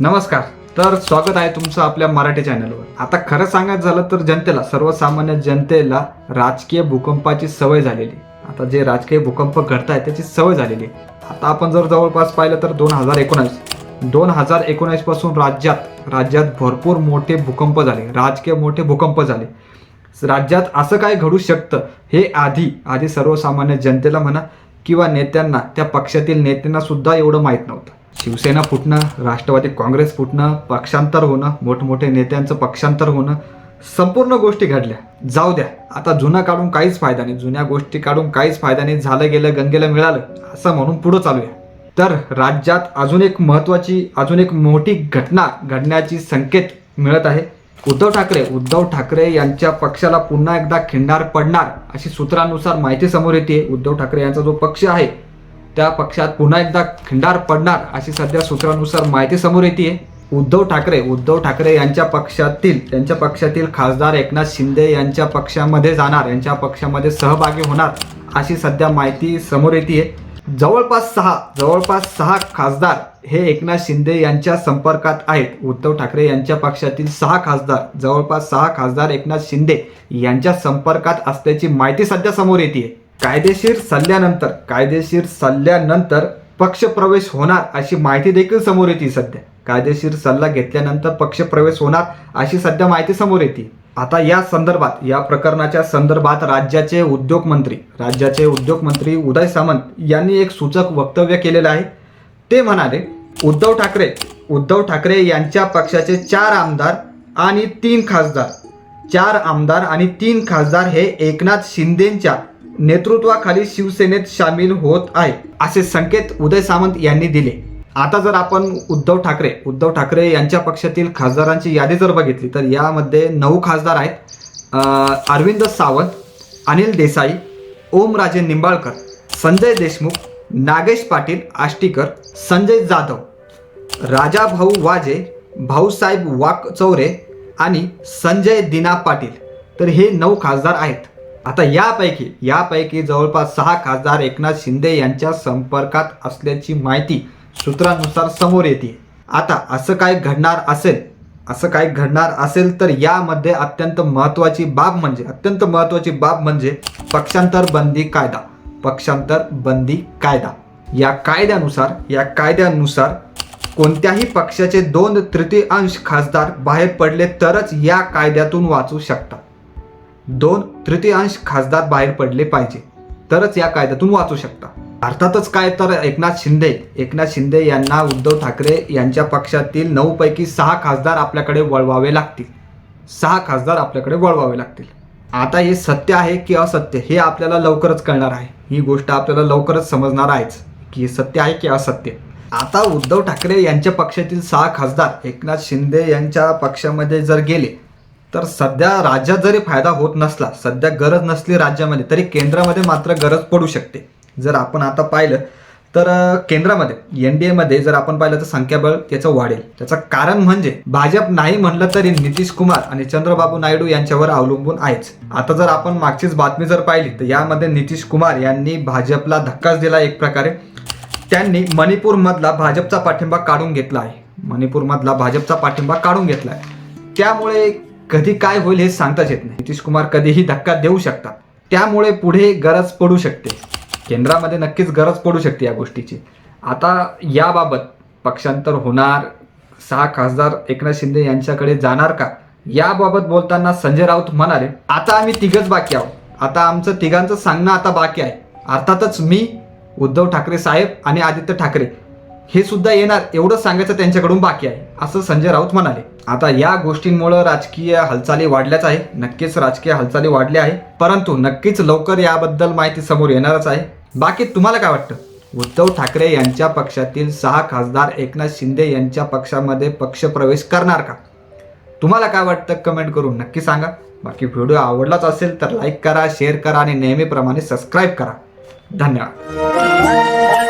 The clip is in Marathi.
नमस्कार तर स्वागत आहे तुमचं आपल्या मराठी चॅनलवर. आता खरं सांगायचं झालं तर जनतेला सर्वसामान्य जनतेला राजकीय भूकंपाची सवय झालेली. आता जे राजकीय भूकंप घडत आहे त्याची सवय झालेली. आहे. आता आपण जर जवळपास पाहिलं तर दोन हजार एकोणावीस दोन हजार एकोणावीसपासून राज्यात राज्यात भरपूर मोठे भूकंप झाले. राजकीय मोठे भूकंप झाले. राज्यात असं काय घडू शकतं हे आधी आधी सर्वसामान्य जनतेला म्हणा किंवा नेत्यांना त्या पक्षातील नेत्यांना सुद्धा एवढं माहीत नव्हतं. शिवसेना फुटणं राष्ट्रवादी काँग्रेस फुटणं पक्षांतर होणं मोठमोठे नेत्यांचं पक्षांतर होणं संपूर्ण गोष्टी घडल्या. जाऊ द्या आता जुना काढून काहीच फायदा नाही. जुन्या गोष्टी काढून काहीच फायदा नाही. झालं गेलं गंगेला मिळालं असं म्हणून पुढं चालूया तर राज्यात अजून एक महत्वाची अजून एक मोठी घटना घडण्याची संकेत मिळत आहे. उद्धव ठाकरे उद्धव ठाकरे यांच्या पक्षाला पुन्हा एकदा खिंडार पडणार अशी सूत्रानुसार माहिती समोर येते. उद्धव ठाकरे यांचा जो पक्ष आहे त्या पक्षात पुन्हा एकदा खिंडार पडणार अशी सध्या सूत्रानुसार माहिती समोर येते. उद्धव ठाकरे उद्धव ठाकरे यांच्या पक्षातील त्यांच्या पक्षातील खासदार एकनाथ शिंदे यांच्या पक्षामध्ये जाणार यांच्या पक्षामध्ये सहभागी होणार अशी सध्या माहिती समोर येते. जवळपास सहा जवळपास सहा खासदार हे एकनाथ शिंदे यांच्या संपर्कात आहेत. उद्धव ठाकरे यांच्या पक्षातील सहा खासदार जवळपास सहा खासदार एकनाथ शिंदे यांच्या संपर्कात असल्याची माहिती सध्या समोर येते कायदेशीर सल्ल्यानंतर कायदेशीर सल्ल्यानंतर पक्षप्रवेश होणार अशी माहिती देखील समोर येते सध्या. कायदेशीर सल्ला घेतल्यानंतर पक्षप्रवेश होणार अशी सध्या माहिती समोर येते आता या संदर्भात या प्रकरणाच्या संदर्भात राज्याचे उद्योग मंत्री राज्याचे उद्योग मंत्री उदय सामंत यांनी एक सूचक वक्तव्य केलेलं आहे. ते म्हणाले उद्धव ठाकरे उद्धव ठाकरे यांच्या पक्षाचे चार आमदार आणि तीन खासदार. चार आमदार आणि तीन खासदार हे एकनाथ शिंदेच्या नेतृत्वाखाली शिवसेनेत सामील होत आहे असे संकेत उदय सामंत यांनी दिले. आता जर आपण उद्धव ठाकरे उद्धव ठाकरे यांच्या पक्षातील खासदारांची यादी जर बघितली तर यामध्ये नऊ खासदार आहेत. अरविंद सावंत अनिल देसाई ओमराजे निंबाळकर संजय देशमुख नागेश पाटील आष्टीकर संजय जाधव राजाभाऊ वाजे भाऊसाहेब वाक चौरे आणि संजय दिना पाटील. तर हे नऊ खासदार आहेत. आता यापैकी यापैकी जवळपास सहा खासदार एकनाथ शिंदे यांच्या संपर्कात असल्याची माहिती सूत्रानुसार समोर येते. आता असं काय घडणार असेल? असं काय घडणार असेल तर यामध्ये अत्यंत महत्त्वाची बाब म्हणजे अत्यंत महत्त्वाची बाब म्हणजे पक्षांतर बंदी कायदा. पक्षांतर बंदी कायदा. या कायद्यानुसार या कायद्यानुसार कोणत्याही पक्षाचे दोन तृतीयांश खासदार बाहेर पडले तरच या कायद्यातून वाचू शकतात. दोन तृतीयांश खासदार बाहेर पडले पाहिजे तरच या कायद्यातून वाचू शकता अर्थातच काय तर एकनाथ शिंदे एकनाथ शिंदे यांना उद्धव ठाकरे यांच्या पक्षातील नऊपैकी सहा खासदार आपल्याकडे वळवावे लागतील. सहा खासदार आपल्याकडे वळवावे लागतील. आता हे सत्य आहे की असत्य हे आपल्याला लवकरच कळणार आहे. ही गोष्ट आपल्याला लवकरच समजणार आहेच की हे सत्य आहे की असत्य. आता उद्धव ठाकरे यांच्या पक्षातील सहा खासदार एकनाथ शिंदे यांच्या पक्षामध्ये जर गेले तर सध्या राज्यात जरी फायदा होत नसला सध्या गरज नसली राज्यामध्ये तरी केंद्रामध्ये मात्र गरज पडू शकते. जर आपण आता पाहिलं तर केंद्रामध्ये एन डी एमध्ये जर आपण पाहिलं तर संख्याबळ त्याचं वाढेल. त्याचं कारण म्हणजे भाजप नाही म्हणलं तरी नितीश कुमार आणि चंद्रबाबू नायडू यांच्यावर अवलंबून आहेच. आता जर आपण मागचीच बातमी जर पाहिली तर यामध्ये नितीश कुमार यांनी भाजपला धक्काच दिला एक प्रकारे. त्यांनी मणिपूरमधला भाजपचा पाठिंबा काढून घेतला आहे. मणिपूरमधला भाजपचा पाठिंबा काढून घेतला आहे. त्यामुळे कधी काय होईल हे सांगताच येत नाही. नितीश कुमार कधीही धक्का देऊ शकतात. त्यामुळे पुढे गरज पडू शकते. केंद्रामध्ये नक्कीच गरज पडू शकते या गोष्टीची. आता याबाबत पक्षांतर होणार सहा खासदार एकनाथ शिंदे यांच्याकडे जाणार का? याबाबत बोलताना संजय राऊत म्हणाले आता आम्ही तिघच बाकी आहोत. आता आमचं तिघांचं सांगणं आता बाकी आहे. अर्थातच मी उद्धव ठाकरे साहेब आणि आदित्य ठाकरे हे सुद्धा येणार. एवढं सांगायचं त्यांच्याकडून बाकी आहे. असं संजय राऊत म्हणाले. आता या गोष्टींमुळे राजकीय हालचाली वाढल्याच आहे नक्कीच राजकीय हालचाली वाढल्या आहे परंतु नक्कीच लवकर याबद्दल माहिती समोर येणारच आहे. बाकी तुम्हाला काय वाटतं? उद्धव ठाकरे यांच्या पक्षातील सहा खासदार एकनाथ शिंदे यांच्या पक्षामध्ये पक्षप्रवेश करणार का? तुम्हाला काय वाटतं? कमेंट करून नक्की सांगा. बाकी व्हिडिओ आवडलाच असेल तर लाईक करा शेअर करा आणि नेहमीप्रमाणे सबस्क्राईब करा. धन्यवाद.